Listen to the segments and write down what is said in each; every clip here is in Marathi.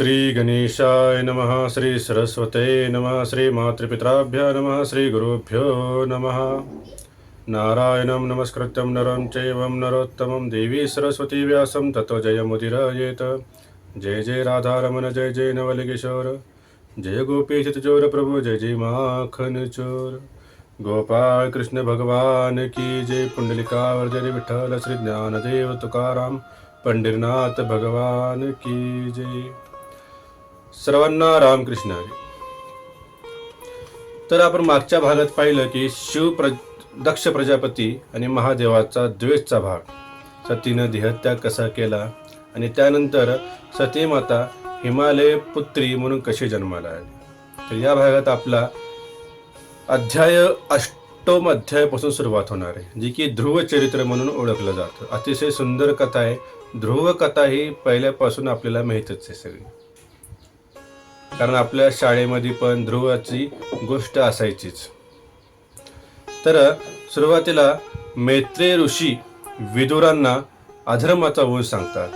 श्री गणेशाय नमः श्री सरस्वते नमः श्री मातृपितराभ्य नमः श्री गुरुभ्यो नमः। नारायणं नमस्कृत्यं नरं चैवं नरोत्तमं देवी सरस्वती व्यासं ततो जयमुदिरायेत जय जय राधारमण जय जय नवलकिशोर। जय गोपी प्रभु जय जय माखन चोर। गोपाळ कृष्ण भगवान की जय। पुंडलिकावर जय विठ्ठल श्री ज्ञानदेव तुकाराम पंढरीनाथ भगवान की जय। सर्वांना रामकृष्ण. हरी तर आपण मागच्या भागात पाहिलं की शिव प्र दक्ष प्रजापती आणि महादेवाचा द्वेषचा भाग. सतीनं देहत्याग कसा केला आणि त्यानंतर सतीमाता हिमालय पुत्री म्हणून कशी जन्माला आली? तर या भागात आपला अध्याय अष्टम अध्यायापासून सुरुवात होणार आहे जी की ध्रुव चरित्र म्हणून ओळखलं जातं. अतिशय सुंदर कथा आहे. ध्रुव कथा ही पहिल्यापासून आपल्याला माहीतच आहे सगळी. कारण आपल्या शाळेमध्ये पण ध्रुवाची गोष्ट असायचीच. तर सुरुवातीला मैत्रेय ऋषी विदुरांना अधर्माचा वंश सांगतात.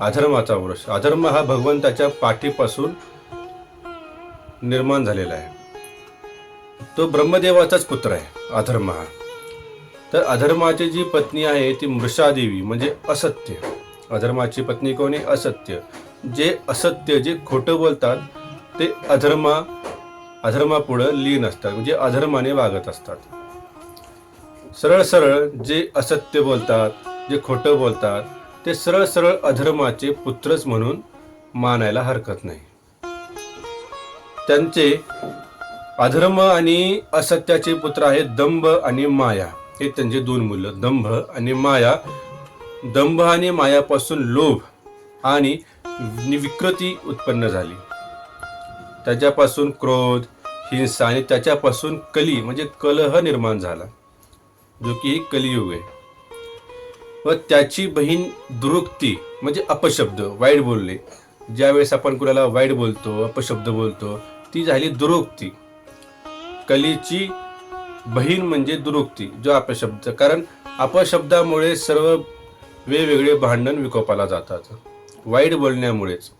अधर्माचा वंश अधर्म हा भगवंताच्या पाठीपासून निर्माण झालेला आहे. तो ब्रह्मदेवाचाच पुत्र आहे अधर्म हा. तर अधर्माची जी पत्नी आहे ती मृषादेवी म्हणजे असत्य. अधर्माची पत्नी कोणी असत्य. जे असत्य जे खोटं बोलतात ते अधर्मा अधर्मापुढं लीन असतात. म्हणजे अधर्माने वागत असतात. सरळ सरळ जे असत्य बोलतात जे खोटं बोलतात ते सरळ सरळ अधर्माचे पुत्रच म्हणून मानायला हरकत नाही. त्यांचे अधर्म आणि असत्याचे पुत्र आहेत दंभ आणि माया. हे त्यांचे दोन मुलं दंभ आणि माया. दंभ आणि मायापासून लोभ आणि विकृती उत्पन्न झाली. त्याच्यापासून क्रोध हिंसा आणि त्याच्यापासून कली म्हणजे कलह निर्माण झाला जो की कलियुग आहे. व त्याची बहीण दुरुक्ती म्हणजे अपशब्द वाईट बोलले ज्यावेळेस आपण कुणाला वाईट बोलतो अपशब्द बोलतो ती झाली दुरोक्ती. कलीची बहीण म्हणजे दुरुक्ती जो अपशब्द. कारण अपशब्दामुळे सर्व वेगवेगळे भांडण विकोपाला जातात. वाईट बोलण्यामुळेच.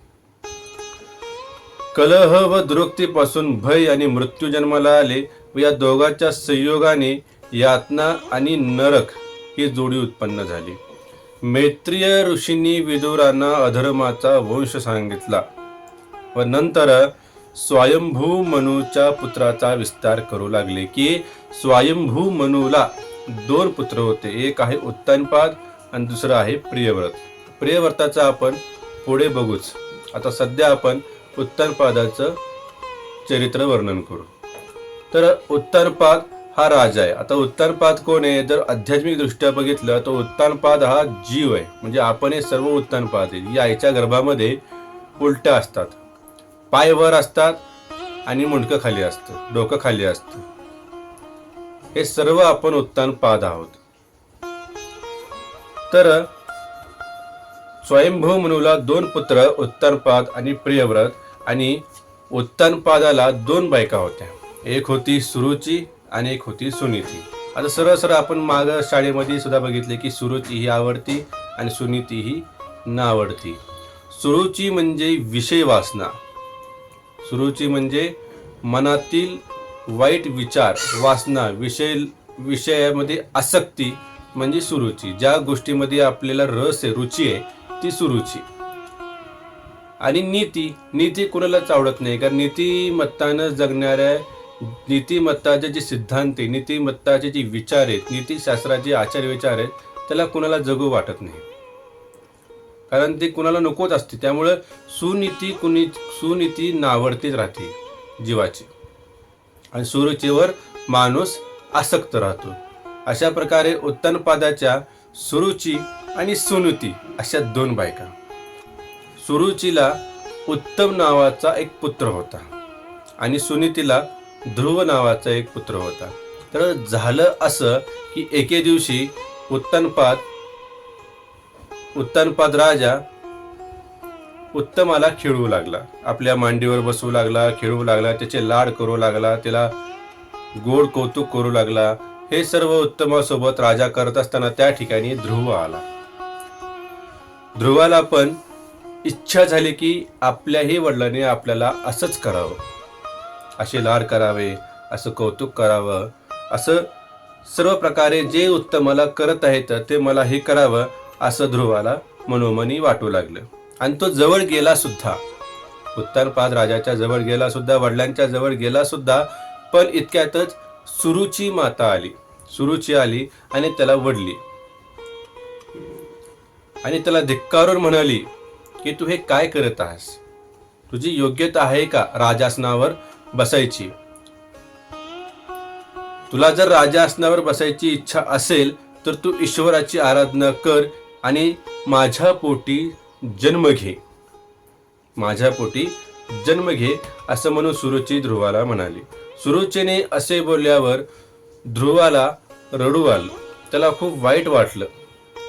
कलह व दुरुक्तीपासून भय आणि मृत्यू जन्माला आले व या दोघांच्या संयोगाने यातना आणि नरक ही जोडी उत्पन्न झाली. मैत्रीय ऋषींनी विदुरांना अधर्माचा वंश सांगितला व नंतर स्वयंभू मनूच्या पुत्राचा विस्तार करू लागले की स्वयंभू मनूला दोन पुत्र होते. एक आहे उत्तानपाद आणि दुसरं आहे प्रियव्रत. प्रियव्रताचं आपण पुढे बघूच. आता सध्या आपण उत्तरपादाचं चरित्र वर्णन करू. तर उत्तानपाद हा राजा आहे. आता उत्तानपाद कोण आहे? जर आध्यात्मिक दृष्ट्या बघितलं तर उत्तानपाद हा जीव आहे. म्हणजे आपण हे सर्व उत्तानपाद आहे या आईच्या गर्भामध्ये उलट्या असतात. पाय वर असतात आणि मुंडकं खाली असतं डोकं खाली असतं. हे सर्व आपण उत्तानपाद आहोत. तर स्वयंभू मनूला दोन पुत्र उत्तरपाद आणि प्रियव्रत आणि उत्तानपादाला दोन बायका होत्या. एक होती सुरुची आणि एक होती सुनीती. आता सरळ सरळ आपण माग शाळेमध्ये सुद्धा बघितले की सुरुची ही आवडती आणि सुनीती ही नावडती. सुरुची म्हणजे विषय वासना. सुरुची म्हणजे मनातील वाईट विचार वासना विषय विषयामध्ये आसक्ती म्हणजे सुरुची. ज्या गोष्टीमध्ये आपल्याला रस आहे रुची आहे ती सुरुची. आणि नीती नीती कुणालाच आवडत नाही? कारण नीतिमत्तानं जगणाऱ्या नीतिमत्ताचे जे सिद्धांत आहे नीतिमत्ताचे जे विचार आहेत नीतिशास्त्राचे आचार विचार आहेत त्याला कुणाला जगू वाटत नाही. कारण ते कुणाला नकोच असते. त्यामुळं सुनीती कुणी सुनीती नावडतीच राहते जीवाची. आणि सुरुचीवर माणूस आसक्त राहतो. अशा प्रकारे उत्तनपादाच्या सुरुची आणि सुनुती अशा दोन बायका. सुरुचीला उत्तम नावाचा एक पुत्र होता आणि सुनीतीला ध्रुव नावाचा एक पुत्र होता. तर झालं असं की एके दिवशी उत्तनपाद उत्तनपाद राजा उत्तमाला खेळवू लागला. आपल्या मांडीवर बसवू लागला खेळवू लागला त्याचे लाड करू लागला त्याला गोड कौतुक करू लागला. हे सर्व उत्तमासोबत राजा करत असताना त्या ठिकाणी ध्रुव आला. ध्रुवाला पण इच्छा झाली की आपल्याही वडिलांनी आपल्याला असंच करावं. असे लाड करावे असं कौतुक करावं असं सर्व प्रकारे जे उत्तम मला करत आहेत ते मला हे करावं असं ध्रुवाला मनोमनी वाटू लागलं. आणि तो जवळ गेला सुद्धा. उत्तरपाद राजाच्या जवळ गेला सुद्धा वडिलांच्या जवळ गेला सुद्धा पण इतक्यातच सुरुची माता आली. सुरुची आली आणि त्याला वडली. आणि त्याला धिक्कारून म्हणाली की तू हे काय करत आहेस? तुझी योग्यता आहे का राजासनावर बसायची? तुला जर राजासनावर बसायची इच्छा असेल तर तू ईश्वराची आराधना कर आणि माझ्या पोटी जन्म घे. माझ्या पोटी जन्म घे असं म्हणून सुरुची ध्रुवाला म्हणाली. सुरुचेने असे बोलल्यावर ध्रुवाला रडू आलं. त्याला खूप वाईट वाटलं.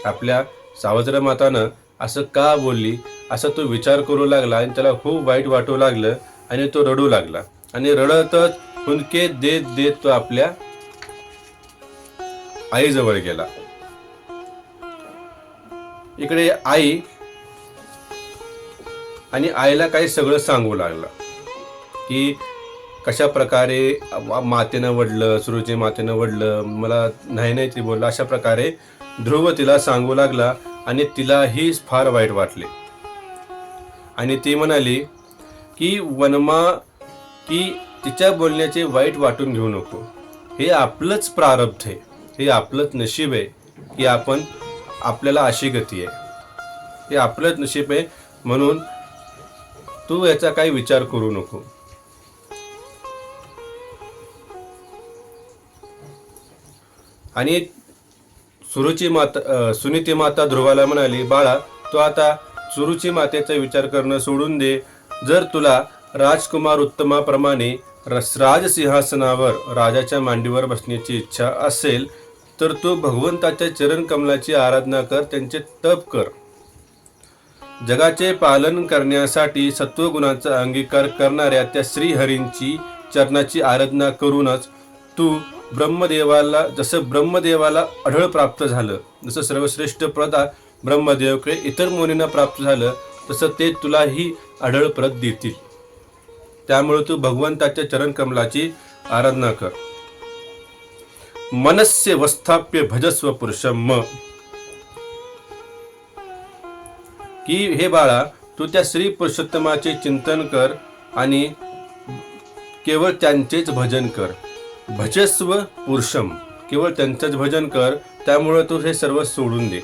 आपल्या सावत्र मातानं असं का बोलली? असं तो विचार करू लागला आणि त्याला खूप वाईट वाटू लागलं आणि तो रडू लागला. आणि रडतच हुंदके देत देत तो आपल्या आईजवळ गेला. इकडे आई आणि आईला काही सगळं सांगू लागला की कशा प्रकारे मातेनं वडलं सुरूचे मातेनं वडलं मला नाही नाही ती बोललं अशा प्रकारे ध्रुव तिला सांगू लागला आणि तिलाही फार वाईट वाटले. आणि ती म्हणाली की वनमा की तिच्या बोलण्याचे वाईट वाटून घेऊ नको. हे आपलंच प्रारब्ध आहे. हे आपलंच नशीब आहे की आपण आपल्याला अशी गती आहे. हे आपलंच नशीब आहे म्हणून तू याचा काही विचार करू नको. आणि सुरुची माता सुनीती माता ध्रुवाला म्हणाली बाळा तू आता सुरुची मातेचा विचार करणं सोडून दे. जर तुला राजकुमार उत्तमाप्रमाणे राजसिंहासनावर राजाच्या मांडीवर बसण्याची इच्छा असेल तर तू भगवंताच्या चरण कमलाची आराधना कर त्यांचे तप कर. जगाचे पालन करण्यासाठी सत्वगुणाचा अंगीकार करणाऱ्या त्या श्रीहरींची चरणाची आराधना करूनच तू ब्रह्मदेवाला जसं ब्रह्मदेवाला अढळ प्राप्त झालं जसं सर्वश्रेष्ठ प्रदा ब्रह्मदेवकडे इतर मुनींना प्राप्त झालं तसं ते तुलाही अढळ प्रत देतील. त्यामुळे तू भगवंताच्या चरणकमलाची आराधना कर. मनस्य वस्थाप्य भजस्व पुरुषम. म की हे बाळा तू त्या श्री पुरुषोत्तमाचे चिंतन कर आणि केवळ त्यांचेच भजन कर. भजस्व पुरुषम. केवळ त्यांचंच भजन कर त्यामुळे तू हे सर्व सोडून दे.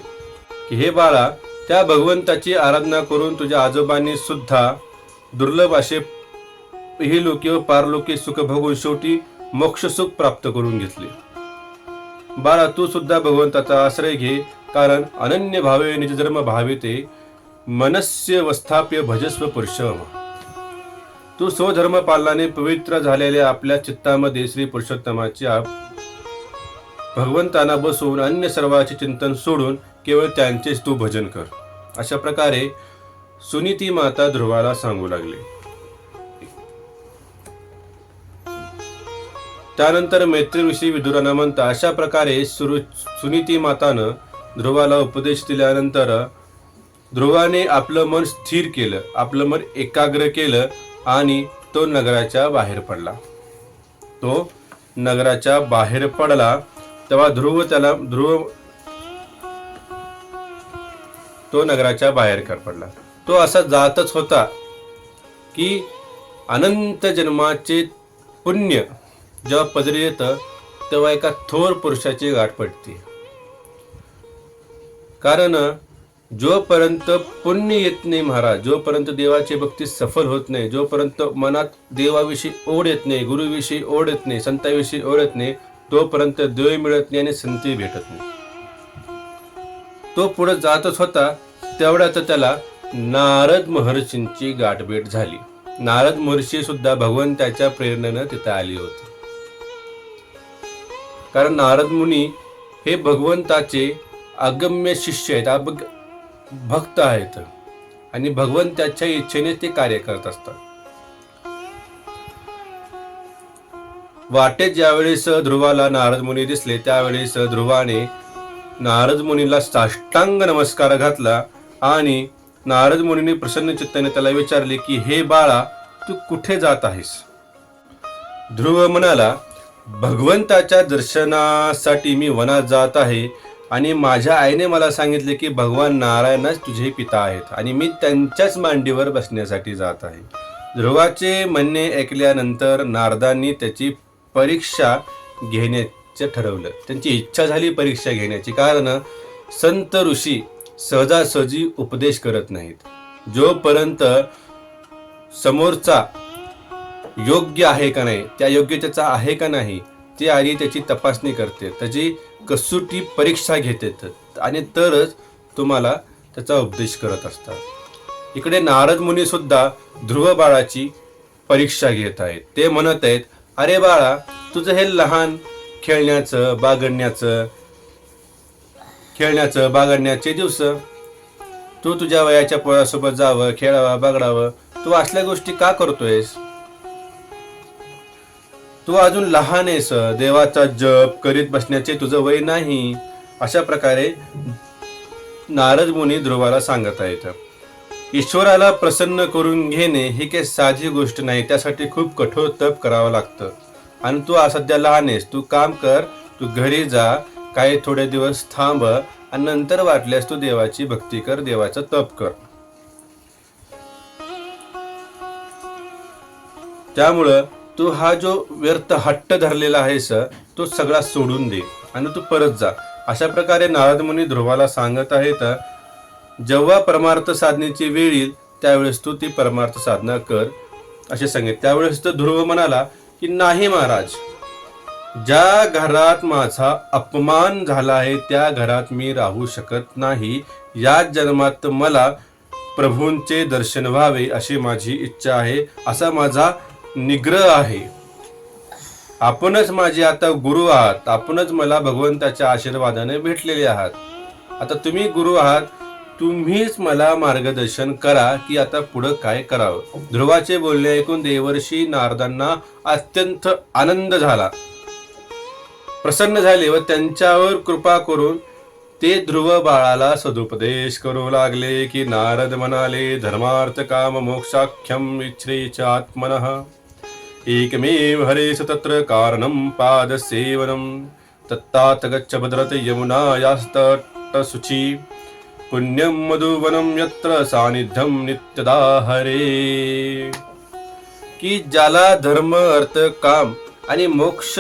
की हे बाळा त्या भगवंताची आराधना करून तुझ्या आजोबांनी सुद्धा दुर्लभ असे ही लोके व पारलोके सुख भोगून शेवटी मोक्षसुख प्राप्त करून घेतले. बाळा तू सुद्धा भगवंताचा आश्रय घे कारण अनन्य भावे निजधर्म भावे ते मनस्य वस्थाप्य भजस्व पुरुषम. तू स्वधर्म पालनाने पवित्र झालेल्या आपल्या चित्तामध्ये श्री पुरुषोत्तमाची भगवंतांना बसवून अन्य सर्वाचे चिंतन सोडून केवळ त्यांचेच तू भजन कर. अशा प्रकारे सुनीती माता ध्रुवाला सांगू लागले. त्यानंतर मैत्रीविषयी विदुरांना म्हणता अशा प्रकारे सुरू सुनीती मातानं ध्रुवाला उपदेश दिल्यानंतर ध्रुवाने आपलं मन स्थिर केलं आपलं मन एकाग्र केलं आणि तो नगराच्या बाहेर पडला. तो नगराच्या बाहेर पडला तेव्हा ध्रुव त्याला ध्रुव तो नगराच्या बाहेर कर पडला. तो असा जातच होता की अनंत जन्माचे पुण्य जेव्हा पदरी येतं तेव्हा एका थोर पुरुषाची गाठ पडते. कारण जोपर्यंत पुण्य येत नाही महाराज जोपर्यंत देवाची भक्ती सफल होत नाही जोपर्यंत मनात देवाविषयी ओढ येत नाही गुरुविषयी ओढ येत नाही संताविषयी ओढ येत नाही तोपर्यंत देव मिळत नाही आणि संती भेटत नाही. तो पुढे जातच होता तेवढ्यात त्याला नारद महर्षींची गाठभेट झाली. नारद महर्षी सुद्धा भगवंताच्या प्रेरणेनं तिथे आली होती. कारण नारद मुनी हे भगवंताचे अगम्य शिष्य आहेत भक्त आहेत आणि भगवंताच्या इच्छेने ते कार्य करत असतात. वाटेत ज्यावेळेस ध्रुवाला नारद मुनी दिसले त्यावेळेस ध्रुवाने नारद मुनीला साष्टांग नमस्कार घातला आणि नारद मुनीने प्रसन्न चित्ताने त्याला विचारले की हे बाळा तू कुठे जात आहेस? ध्रुव म्हणाला भगवंताच्या दर्शनासाठी मी वनात जात आहे. आणि माझ्या आईने मला सांगितले की भगवान नारायणच तुझे पिता आहेत आणि मी त्यांच्याच मांडीवर बसण्यासाठी जात आहे. ध्रुवाचे म्हणणे ऐकल्यानंतर नारदांनी त्याची परीक्षा घेण्याचं ठरवलं. त्यांची इच्छा झाली परीक्षा घेण्याची. कारण संत ऋषी सहजासहजी उपदेश करत नाहीत. जोपर्यंत समोरचा योग्य आहे का नाही त्या योग्यतेचा आहे का नाही ते आधी त्याची तपासणी करते. त्याची कसोटी परीक्षा घेत येतात. आणि तरच तुम्हाला त्याचा उपदेश करत असतात. इकडे नारद मुनी सुद्धा ध्रुव बाळाची परीक्षा घेत आहेत. ते म्हणत आहेत अरे बाळा तुझं हे लहान खेळण्याचं बागडण्याचं खेळण्याचं बागडण्याचे दिवस. तू तुझ्या वयाच्या पोरासोबत जावं खेळावं बागडावं. तू असल्या गोष्टी का करतोयस? तू अजून लहान आहेस देवाचा जप करीत बसण्याचे तुझं वय नाही. अशा प्रकारे नारद मुनी ध्रुवाला सांगत आहेत. ईश्वराला प्रसन्न करून घेणे ही काही साधी गोष्ट नाही त्यासाठी खूप कठोर तप करावं लागतं. आणि तू सध्या लहान आहेस तू काम कर तू घरी जा काही थोडे दिवस थांब आणि नंतर वाटल्यास तू देवाची भक्ती कर देवाचं तप कर. त्यामुळं तू हा जो व्यर्थ हट्ट धरलेला आहेस तो सगळा सोडून दे आणि तू परत जा. अशा प्रकारे नारद मुनी ध्रुवाला सांगत आहेत जेव्हा परमार्थ साधनेची वेळ येईल त्यावेळेस तू ती परमार्थ साधना कर असे सांगितले त्यावेळेस तर ध्रुव म्हणाला की नाही महाराज ज्या घरात माझा अपमान झाला आहे त्या घरात मी राहू शकत नाही. या जन्मात मला प्रभूंचे दर्शन व्हावे अशी माझी इच्छा आहे. असा माझा निग्रह आहे. आपणच माझे आता गुरु आहात. आपणच मला भगवंताच्या आशीर्वादाने भेटलेले आहात. आता तुम्ही गुरु आहात. तुम्हीच मला मार्गदर्शन करा की आता पुढं काय करावं. ध्रुवाचे बोलणे ऐकून देवर्षी नारदांना अत्यंत आनंद झाला. प्रसन्न झाले व त्यांच्यावर कृपा करून ते ध्रुव बाळाला सदुपदेश करू लागले की नारद म्हणाले धर्मार्थ काम मोक्षाख्यम इच्छ्रेच आत्मनः. एकमेव हरे तत्र कारणं पादसेवनं। तत्तात गच्छ भद्रत यमुनायास्तटशुचि पुण्यं मधुवनं यत्र सान्निध्यं नित्यदा हरे की ज्याला धर्म अर्थ काम आणि मोक्ष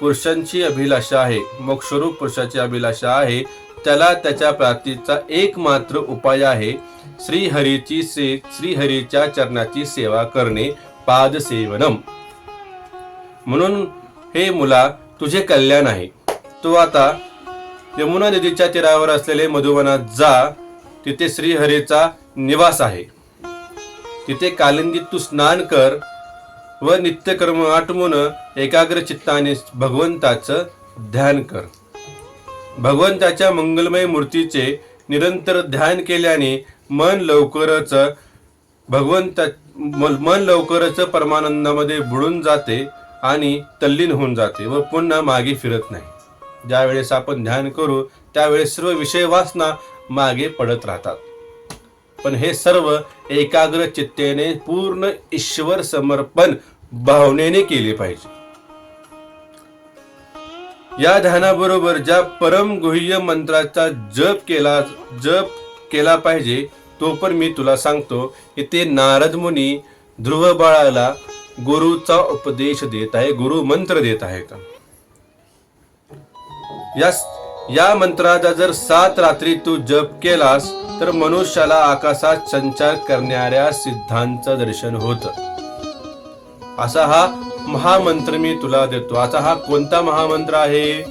पुरुषांची अभिलाषा आहे मोक्षरूप पुरुषाची अभिलाषा आहे त्याला त्याच्या प्राप्तीचा एकमात्र उपाय आहे श्रीहरीची से श्रीहरीच्या चरणाची सेवा करणे पादसेवनम म्हणून हे मुला तुझे कल्याण आहे. तू आता यमुना नदीच्या तीरावर असलेले मधुवनात जा. तिथे श्रीहरीचा निवास आहे. तिथे कालिंदीत तू स्नान कर व नित्यकर्म आटमून एकाग्र चित्ताने भगवंताचं ध्यान कर. भगवंताच्या मंगलमय मूर्तीचे निरंतर ध्यान केल्याने मन लवकरच भगवंता मन लवकरच परमानंदामध्ये बुडून जाते. आणि तल्लीन होऊन जाते व पुन्हा मागे फिरत नाही. ज्यावेळेस आपण ध्यान करू त्यावेळेस सर्व विषय वासना मागे पडत राहतात. पण हे सर्व एकाग्र चित्तेने पूर्ण ईश्वर समर्पण भावनेने केले पाहिजे. या ध्यानाबरोबर ज्या परम गुह्य मंत्राचा जप केला जप केला पाहिजे तो पण मी तुला सांगतो की ते नारद मुनी ध्रुव बाळाला गुरुचा उपदेश देत आहे गुरु मंत्र देत आहेत. या या मंत्राचा जर सात रात्री तू जप केलास तर मनुष्याला आकाशात संचार करणाऱ्या सिद्धांचं दर्शन होत. असा हा महामंत्र मी तुला देतो. आता हा कोणता महामंत्र आहे?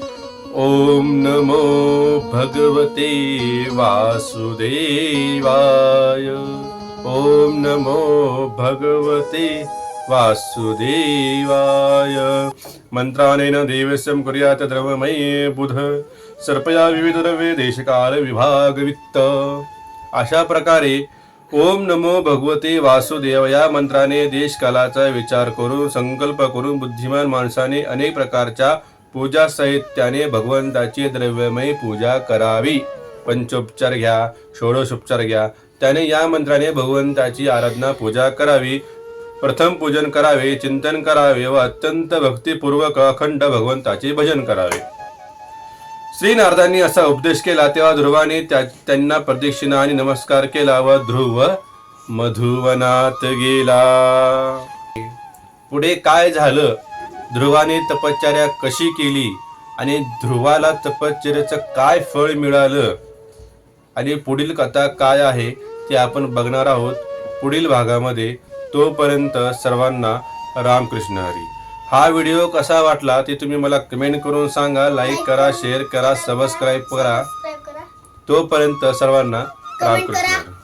ओम नमो भगवते वासुदेवाय. ओम नमो भगवते वासुदेवाय। मंत्रानेन देवस्यं कुर्यात् द्रवमये बुध। सर्पया विविध द्रव्ये देशकाल विभाग वित्त अशा प्रकारे ओम नमो भगवते वासुदेव या मंत्राने देशकालाचा विचार करून संकल्प करून बुद्धिमान माणसाने अनेक प्रकारच्या पूजा साहित्याने भगवंताची द्रव्यमय पूजा करावी. पंचोपचार घ्या षोडशोपचार घ्या. त्याने या मंत्राने भगवंताची आराधना पूजा करावी. प्रथम पूजन करावे चिंतन करावे व अत्यंत भक्तिपूर्वक अखंड भगवंताचे भजन करावे. श्री नारदांनी असा उपदेश केला तेव्हा ध्रुवाने त्या- त्यांना प्रदक्षिणा आणि नमस्कार केला व ध्रुव मधुवनात गेला. पुढे काय झालं? ध्रुवाने तपश्चर्या कशी केली आणि ध्रुवाला तपश्चर्याचं काय फळ मिळालं? आणि पुढील कथा काय आहे ते आपण बघणार आहोत. पुढील भागामध्ये तोपर्यंत सर्वांना रामकृष्ण हरी. हा व्हिडिओ कसा वाटला ते तुम्ही मला कमेंट करून सांगा लाईक करा शेअर करा सबस्क्राईब करा. तोपर्यंत सर्वांना रामकृष्ण. हरी.